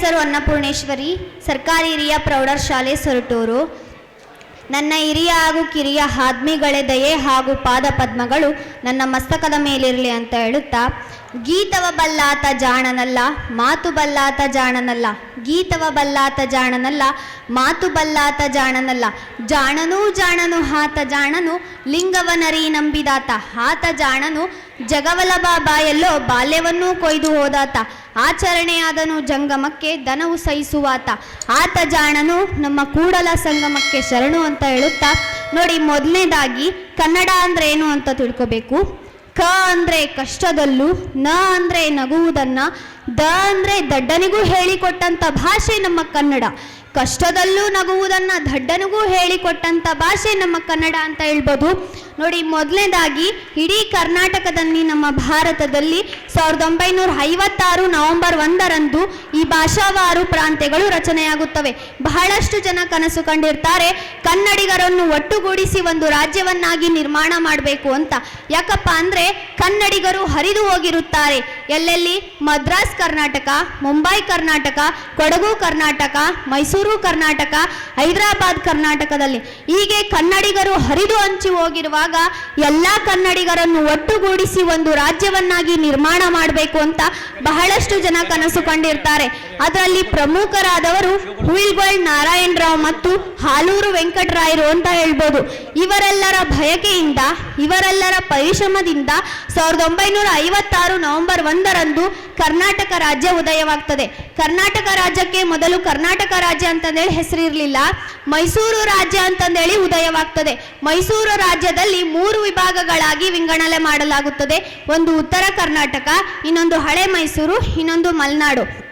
ಹೆಸರು ಅನ್ನಪೂರ್ಣೇಶ್ವರಿ, ಸರ್ಕಾರಿ ಹಿರಿಯ ಪ್ರೌಢಶಾಲೆ ಸೊರಟೂರು. ನನ್ನ ಹಿರಿಯ ಹಾಗೂ ಕಿರಿಯ ಆದ್ಮಿಗಳೇ ದಯೆ ಹಾಗೂ ಪಾದ ಪದ್ಮಗಳು ನನ್ನ ಮಸ್ತಕದ ಮೇಲಿರಲಿ ಅಂತ ಹೇಳುತ್ತಾ ಗೀತವ ಬಲ್ಲಾತ ಜಾಣನಲ್ಲ, ಮಾತು ಬಲ್ಲಾತ ಜಾಣನಲ್ಲ, ಗೀತವ ಬಲ್ಲಾತ ಜಾಣನಲ್ಲ, ಮಾತು ಬಲ್ಲಾತ ಜಾಣನಲ್ಲ. ಜಾಣನೂ ಜಾಣನು, ಹಾತ ಜಾಣನು ಲಿಂಗವನರಿ ನಂಬಿದಾತ, ಹಾತ ಜಾಣನು ಜಗವಲಭ ಬಾಯಲ್ಲೋ ಬಾಲ್ಯವನ್ನೂ ಕೊಯ್ದು ಹೋದಾತ. ಆಚರಣೆಯಾದನು ಜಂಗಮಕ್ಕೆ ದನವು ಸಹಿಸುವಾತ. ಆತ ಜಾಣನು ನಮ್ಮ ಕೂಡಲ ಸಂಗಮಕ್ಕೆ ಶರಣು ಅಂತ ಹೇಳುತ್ತಾ, ನೋಡಿ ಮೊದಲನೇದಾಗಿ ಕನ್ನಡ ಅಂದ್ರೆ ಏನು ಅಂತ ತಿಳ್ಕೋಬೇಕು. ಕ ಅಂದ್ರೆ ಕಷ್ಟದಲ್ಲೂ, ನ ಅಂದ್ರೆ ನಗುವುದನ್ನ, ದ ಅಂದ್ರೆ ದಡ್ಡನಿಗೂ ಹೇಳಿಕೊಟ್ಟಂತ ಭಾಷೆ ನಮ್ಮ ಕನ್ನಡ. ಕಷ್ಟದಲ್ಲೂ ನಗುವುದನ್ನ ದಡ್ಡನಿಗೂ ಹೇಳಿಕೊಟ್ಟಂತ ಭಾಷೆ ನಮ್ಮ ಕನ್ನಡ ಅಂತ ಹೇಳ್ಬೋದು. ನೋಡಿ, ಮೊದಲನೇದಾಗಿ ಇಡೀ ಕರ್ನಾಟಕದಲ್ಲಿ, ನಮ್ಮ ಭಾರತದಲ್ಲಿ ಸಾವಿರದ ಒಂಬೈನೂರ ಐವತ್ತಾರು ನವೆಂಬರ್ ಒಂದರಂದು ಈ ಭಾಷಾವಾರು ಪ್ರಾಂತ್ಯಗಳು ರಚನೆಯಾಗುತ್ತವೆ. ಬಹಳಷ್ಟು ಜನ ಕನಸು ಕಂಡಿರ್ತಾರೆ, ಕನ್ನಡಿಗರನ್ನು ಒಟ್ಟುಗೂಡಿಸಿ ಒಂದು ರಾಜ್ಯವನ್ನಾಗಿ ನಿರ್ಮಾಣ ಮಾಡಬೇಕು ಅಂತ. ಯಾಕಪ್ಪ ಅಂದ್ರೆ, ಕನ್ನಡಿಗರು ಹರಿದು ಹೋಗಿರುತ್ತಾರೆ. ಎಲ್ಲೆಲ್ಲಿ? ಮದ್ರಾಸ್ ಕರ್ನಾಟಕ, ಮುಂಬೈ ಕರ್ನಾಟಕ, ಕೊಡಗು ಕರ್ನಾಟಕ, ಮೈಸೂರು ಕರ್ನಾಟಕ, ಹೈದರಾಬಾದ್ ಕರ್ನಾಟಕದಲ್ಲಿ. ಹೀಗೆ ಕನ್ನಡಿಗರು ಹರಿದು ಹಂಚಿ ಹೋಗಿರುವಾಗ ಎಲ್ಲ ಕನ್ನಡಿಗರನ್ನು ಒಟ್ಟುಗೂಡಿಸಿ ಒಂದು ರಾಜ್ಯವನ್ನಾಗಿ ನಿರ್ಮಾಣ ಮಾಡಬೇಕು ಅಂತ ಬಹಳಷ್ಟು ಜನ ಕನಸು ಕಂಡಿರ್ತಾರೆ. ಅದರಲ್ಲಿ ಪ್ರಮುಖರಾದವರು ಹುಯಿಲ್ಗೋಳ್ ನಾರಾಯಣ ರಾವ್ ಮತ್ತು ಹಾಲೂರು ವೆಂಕಟರಾಯರು ಅಂತ ಹೇಳ್ಬೋದು. ಇವರೆಲ್ಲರ ಬಯಕೆಯಿಂದ, ಇವರೆಲ್ಲರ ಪರಿಶ್ರಮದಿಂದ ಸಾವಿರದ ಒಂಬೈನೂರ ಐವತ್ತಾರು ನವೆಂಬರ್ ಒಂದರಂದು ಕರ್ನಾಟಕ ರಾಜ್ಯ ಉದಯವಾಗ್ತದೆ. ಕರ್ನಾಟಕ ರಾಜ್ಯಕ್ಕೆ ಮೊದಲು ಕರ್ನಾಟಕ ರಾಜ್ಯ ಅಂತಂದೇಳಿ ಹೆಸರಿರಲಿಲ್ಲ. ಮೈಸೂರು ರಾಜ್ಯ ಅಂತಂದೇಳಿ ಉದಯವಾಗ್ತದೆ. ಮೈಸೂರು ರಾಜ್ಯದಲ್ಲಿ ಮೂರು ವಿಭಾಗಗಳಾಗಿ ವಿಂಗಡಣೆ ಮಾಡಲಾಗುತ್ತದೆ. ಒಂದು ಉತ್ತರ ಕರ್ನಾಟಕ, ಇನ್ನೊಂದು ಹಳೆ ಮೈಸೂರು, ಇನ್ನೊಂದು ಮಲೆನಾಡು.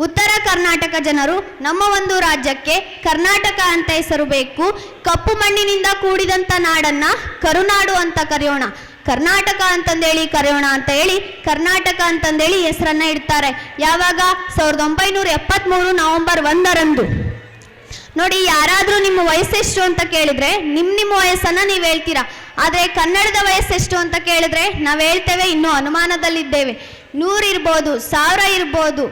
ಉತ್ತರ ಕರ್ನಾಟಕ ಜನರು ನಮ್ಮ ಒಂದು ರಾಜ್ಯಕ್ಕೆ ಕರ್ನಾಟಕ ಅಂತ ಹೆಸರು ಬೇಕು. ಕಪ್ಪು ಮಣ್ಣಿನಿಂದ ಕೂಡಿದಂಥ ನಾಡನ್ನ ಕರುನಾಡು ಅಂತ ಕರೆಯೋಣ. ಕರ್ನಾಟಕ ಅಂತಂದೇಳಿ ಕರೆಯೋಣ ಅಂತ ಹೇಳಿ, ಕರ್ನಾಟಕ ಅಂತಂದೇಳಿ ಹೆಸರನ್ನ ಇಡ್ತಾರೆ. ಯಾವಾಗ? ಸಾವಿರದ ಒಂಬೈನೂರ ಎಪ್ಪತ್ತ್ಮೂರು ನವೆಂಬರ್ ಒಂದರಂದು. ನೋಡಿ, ಯಾರಾದರೂ ನಿಮ್ಮ ವಯಸ್ಸೆಷ್ಟು ಅಂತ ಕೇಳಿದ್ರೆ ನಿಮ್ಮ ನಿಮ್ಮ ವಯಸ್ಸನ್ನ ನೀವು ಹೇಳ್ತೀರಾ? ಆದರೆ ಕನ್ನಡದ ವಯಸ್ಸೆಷ್ಟು ಅಂತ ಕೇಳಿದ್ರೆ, ನಾವು ಹೇಳ್ತೇವೆ ಇನ್ನೂ ಅನುಮಾನದಲ್ಲಿದ್ದೇವೆ. ನೂರಿರ್ಬೋದು ಸಾವಿರ ಇರ್ಬೋದು,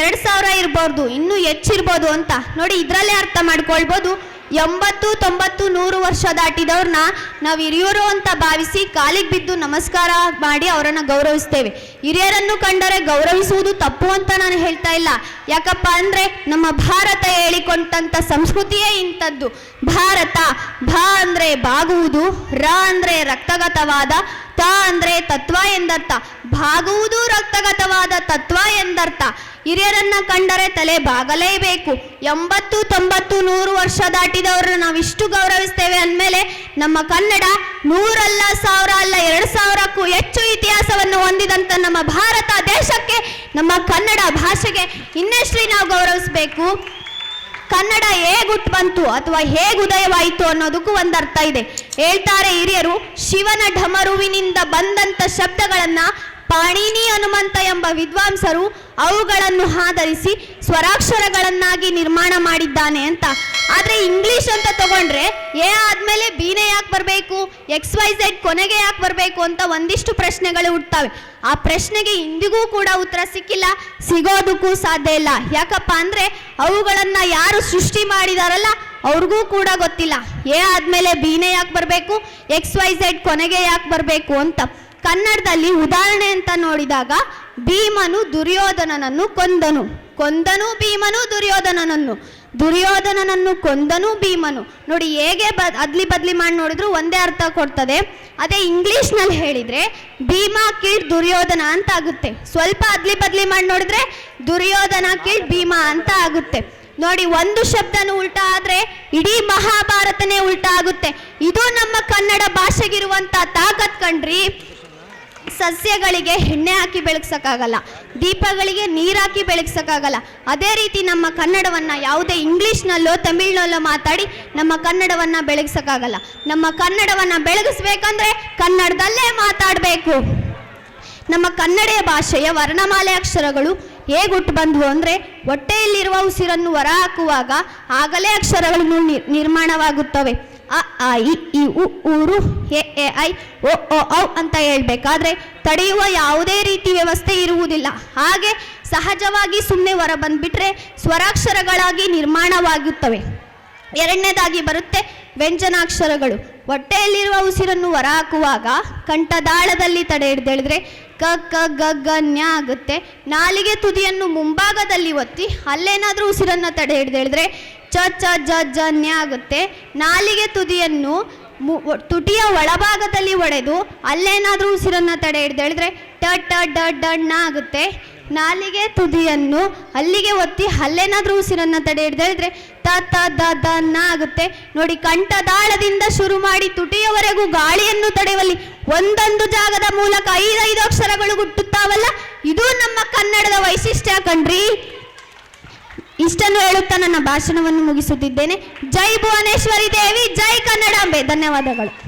ಎರಡು ಸಾವಿರ ಇರ್ಬೋದು, ಇನ್ನೂ ಹೆಚ್ಚಿರ್ಬೋದು ಅಂತ. ನೋಡಿ, ಇದರಲ್ಲೇ ಅರ್ಥ ಮಾಡ್ಕೊಳ್ಬೋದು. ಎಂಬತ್ತು, ತೊಂಬತ್ತು, ನೂರು ವರ್ಷ ದಾಟಿದವ್ರನ್ನ ನಾವು ಹಿರಿಯರು ಅಂತ ಭಾವಿಸಿ ಕಾಲಿಗೆ ಬಿದ್ದು ನಮಸ್ಕಾರ ಮಾಡಿ ಅವರನ್ನು ಗೌರವಿಸ್ತೇವೆ. ಹಿರಿಯರನ್ನು ಕಂಡರೆ ಗೌರವಿಸುವುದು ತಪ್ಪು ಅಂತ ನಾನು ಹೇಳ್ತಾ ಇಲ್ಲ. ಯಾಕಪ್ಪ ಅಂದರೆ ನಮ್ಮ ಭಾರತ ಹೇಳಿಕೊಂಡಂಥ ಸಂಸ್ಕೃತಿಯೇ ಇಂಥದ್ದು. ಭಾರತ, ಭ ಅಂದರೆ ಬಾಗುವುದು, ರ ಅಂದರೆ ರಕ್ತಗತವಾದ, ತ ಅಂದರೆ ತತ್ವ ಎಂದರ್ಥ. ಬಾಗುವುದು ತತ್ವ ಎಂದರ್ಥ. ಹಿರಿಯರನ್ನ ಕಂಡರೆ ತಲೆ ಬಾಗಲೇಬೇಕು. ಎಂಬತ್ತು, ತೊಂಬತ್ತು, ನೂರು ವರ್ಷ ದಾಟಿದವರನ್ನ ನಾವು ಇಷ್ಟು ಗೌರವಿಸ್ತೇವೆ ಅಂದಮೇಲೆ ನಮ್ಮ ಕನ್ನಡ ನೂರಲ್ಲ ಸಾವಿರ ಅಲ್ಲ, ಎರಡು ಸಾವಿರಕ್ಕೂ ಹೆಚ್ಚು ಇತಿಹಾಸವನ್ನು ಹೊಂದಿದಂತ ನಮ್ಮ ಭಾರತ ದೇಶಕ್ಕೆ, ನಮ್ಮ ಕನ್ನಡ ಭಾಷೆಗೆ ಇನ್ನೆಷ್ಟು ನಾವು ಗೌರವಿಸಬೇಕು? ಕನ್ನಡ ಹೇಗೆ ಹುಟ್ಟು ಬಂತು ಅಥವಾ ಹೇಗೆ ಉದಯವಾಯಿತು ಅನ್ನೋದಕ್ಕೂ ಒಂದು ಅರ್ಥ ಇದೆ. ಹೇಳ್ತಾರೆ ಹಿರಿಯರು, ಶಿವನ ಢಮರುವಿನಿಂದ ಬಂದಂತ ಶಬ್ದಗಳನ್ನ ಪಾಣಿನಿ ಹನುಮಂತ ಎಂಬ ವಿದ್ವಾಂಸರು ಅವುಗಳನ್ನು ಆಧರಿಸಿ ಸ್ವರಾಕ್ಷರಗಳನ್ನಾಗಿ ನಿರ್ಮಾಣ ಮಾಡಿದ್ದಾನೆ ಅಂತ. ಆದ್ರೆ ಇಂಗ್ಲಿಷ್ ಅಂತ ತಗೊಂಡ್ರೆ ಎ ಆದ್ಮೇಲೆ ಬೀನೆ ಯಾಕೆ ಬರಬೇಕು, ಎಕ್ಸ್ ವೈ ಝೆಡ್ ಕೊನೆಗೆ ಯಾಕೆ ಬರಬೇಕು ಅಂತ ಒಂದಿಷ್ಟು ಪ್ರಶ್ನೆಗಳು ಹುಟ್ಟುತ್ತವೆ ಆ ಪ್ರಶ್ನೆಗೆ ಇಂದಿಗೂ ಕೂಡ ಉತ್ತರ ಸಿಕ್ಕಿಲ್ಲ, ಸಿಗೋದಕ್ಕೂ ಸಾಧ್ಯ ಇಲ್ಲ. ಯಾಕಪ್ಪ ಅಂದ್ರೆ ಅವುಗಳನ್ನ ಯಾರು ಸೃಷ್ಟಿ ಮಾಡಿದಾರಲ್ಲ ಅವ್ರಿಗೂ ಕೂಡ ಗೊತ್ತಿಲ್ಲ. ಎ ಆದ್ಮೇಲೆ ಬೀನೆ ಯಾಕೆ ಬರಬೇಕು, ಎಕ್ಸ್ ವೈ ಝೆಡ್ ಕೊನೆಗೆ ಯಾಕೆ ಬರಬೇಕು ಅಂತ. ಕನ್ನಡದಲ್ಲಿ ಉದಾಹರಣೆ ಅಂತ ನೋಡಿದಾಗ, ಭೀಮನು ದುರ್ಯೋಧನನನ್ನು ಕೊಂದನು. ಕೊಂದನು ಭೀಮನು, ದುರ್ಯೋಧನನನ್ನು. ದುರ್ಯೋಧನನನ್ನು ಕೊಂದನು ಭೀಮನು. ನೋಡಿ, ಹೇಗೆ ಬ, ಅದ್ಲಿ ಬದ್ಲಿ ಮಾಡಿ ನೋಡಿದ್ರು ಒಂದೇ ಅರ್ಥ ಕೊಡ್ತದೆ. ಅದೇ ಇಂಗ್ಲಿಷ್ನಲ್ಲಿ ಹೇಳಿದ್ರೆ, ಭೀಮ ಕೀಳ್ ದುರ್ಯೋಧನ ಅಂತ ಆಗುತ್ತೆ. ಸ್ವಲ್ಪ ಅದ್ಲಿ ಬದ್ಲಿ ಮಾಡಿ ನೋಡಿದ್ರೆ, ದುರ್ಯೋಧನ ಕೀಳ್ ಭೀಮ ಅಂತ ಆಗುತ್ತೆ. ನೋಡಿ, ಒಂದು ಶಬ್ದನು ಉಲ್ಟಾ ಆದ್ರೆ, ಇಡೀ ಮಹಾಭಾರತನೇ ಉಲ್ಟಾ ಆಗುತ್ತೆ. ಇದು ನಮ್ಮ ಕನ್ನಡ ಭಾಷೆಗಿರುವಂತ ತಾಕತ್ ಕಣ್ರಿ. ಸಸ್ಯಗಳಿಗೆ ಎಣ್ಣೆ ಹಾಕಿ ಬೆಳಗ್ಸೋಕ್ಕಾಗಲ್ಲ, ದೀಪಗಳಿಗೆ ನೀರಾಕಿ ಬೆಳಗ್ಸಕ್ಕಾಗಲ್ಲ. ಅದೇ ರೀತಿ ನಮ್ಮ ಕನ್ನಡವನ್ನ ಯಾವುದೇ ಇಂಗ್ಲಿಷ್ನಲ್ಲೋ ತಮಿಳ್ನಲ್ಲೋ ಮಾತಾಡಿ ನಮ್ಮ ಕನ್ನಡವನ್ನ ಬೆಳಗ್ಸೋಕ್ಕಾಗಲ್ಲ. ನಮ್ಮ ಕನ್ನಡವನ್ನ ಬೆಳಗಿಸ್ಬೇಕಂದ್ರೆ ಕನ್ನಡದಲ್ಲೇ ಮಾತಾಡಬೇಕು. ನಮ್ಮ ಕನ್ನಡ ಭಾಷೆಯ ವರ್ಣಮಾಲೆ ಅಕ್ಷರಗಳು ಹೇಗೆ ಹುಟ್ಟು ಬಂದವು ಅಂದರೆ ಹೊಟ್ಟೆಯಲ್ಲಿರುವ ಉಸಿರನ್ನು ಹೊರಹಾಕುವಾಗ ಆಗಲೇ ಅಕ್ಷರಗಳು ನಿರ್- ನಿರ್ಮಾಣವಾಗುತ್ತವೆ. ಅ ಆ ಇ ಈ, ಉ ಊರು ಎ ಎ, ಐ ಓ ಓ ಔ ಅಂತ ಹೇಳ್ಬೇಕಾದ್ರೆ ತಡೆಯುವ ಯಾವುದೇ ರೀತಿ ವ್ಯವಸ್ಥೆ ಇರುವುದಿಲ್ಲ. ಹಾಗೆ ಸಹಜವಾಗಿ ಸುಮ್ಮನೆ ಹೊರ ಬಂದ್ಬಿಟ್ರೆ ಸ್ವರಾಕ್ಷರಗಳಾಗಿ ನಿರ್ಮಾಣವಾಗುತ್ತವೆ. ಎರಡನೇದಾಗಿ ಬರುತ್ತೆ ವ್ಯಂಜನಾಕ್ಷರಗಳು. ಹೊಟ್ಟೆಯಲ್ಲಿರುವ ಉಸಿರನ್ನು ಹೊರಹಾಕುವಾಗ ಕಂಠದಾಳದಲ್ಲಿ ತಡೆ ಹಿಡಿದೇಳಿದ್ರೆ ಕ ಕ, ಗ ಗ, ನ್ಯ ಆಗುತ್ತೆ. ನಾಲಿಗೆ ತುದಿಯನ್ನು ಮುಂಭಾಗದಲ್ಲಿ ಒತ್ತಿ ಅಲ್ಲೇನಾದರೂ ಉಸಿರನ್ನು ತಡೆ ಹಿಡಿದೇಳಿದ್ರೆ ಚ ಚ ಜ ಜನ್ಯ ಆಗುತ್ತೆ. ನಾಲಿಗೆ ತುದಿಯನ್ನು ತುಟಿಯ ಒಳಭಾಗದಲ್ಲಿ ಒಡೆದು ಅಲ್ಲೇನಾದರೂ ಉಸಿರನ್ನು ತಡೆ ಹಿಡ್ದೇಳಿದ್ರೆ ಟ ಟ, ಡ ಡಣ್ಣ ಆಗುತ್ತೆ. ನಾಲಿಗೆ ತುದಿಯನ್ನು ಅಲ್ಲಿಗೆ ಒತ್ತಿ ಅಲ್ಲೇನಾದರೂ ಉಸಿರನ್ನು ತಡೆ ಹಿಡ್ದೇಳಿದ್ರೆ ತ ತ, ದ ದ ನ ಆಗುತ್ತೆ. ನೋಡಿ, ಕಂಠದಾಳದಿಂದ ಶುರು ಮಾಡಿ ತುಟಿಯವರೆಗೂ ಗಾಳಿಯನ್ನು ತಡೆಯುವಲ್ಲಿ ಒಂದೊಂದು ಜಾಗದ ಮೂಲಕ ಐದೈದು ಅಕ್ಷರಗಳು ಹುಟ್ಟುತ್ತಾವಲ್ಲ? ಇದು ನಮ್ಮ ಕನ್ನಡದ ವೈಶಿಷ್ಟ್ಯ ಕಣ್ರಿ. ಇಷ್ಟನ್ನು ಹೇಳುತ್ತಾ ನನ್ನ ಭಾಷಣವನ್ನು ಮುಗಿಸುತ್ತಿದ್ದೇನೆ. ಜೈ ಭುವನೇಶ್ವರಿ ದೇವಿ ಜೈ ಕನ್ನಡಾಂಬೆ. ಧನ್ಯವಾದಗಳು.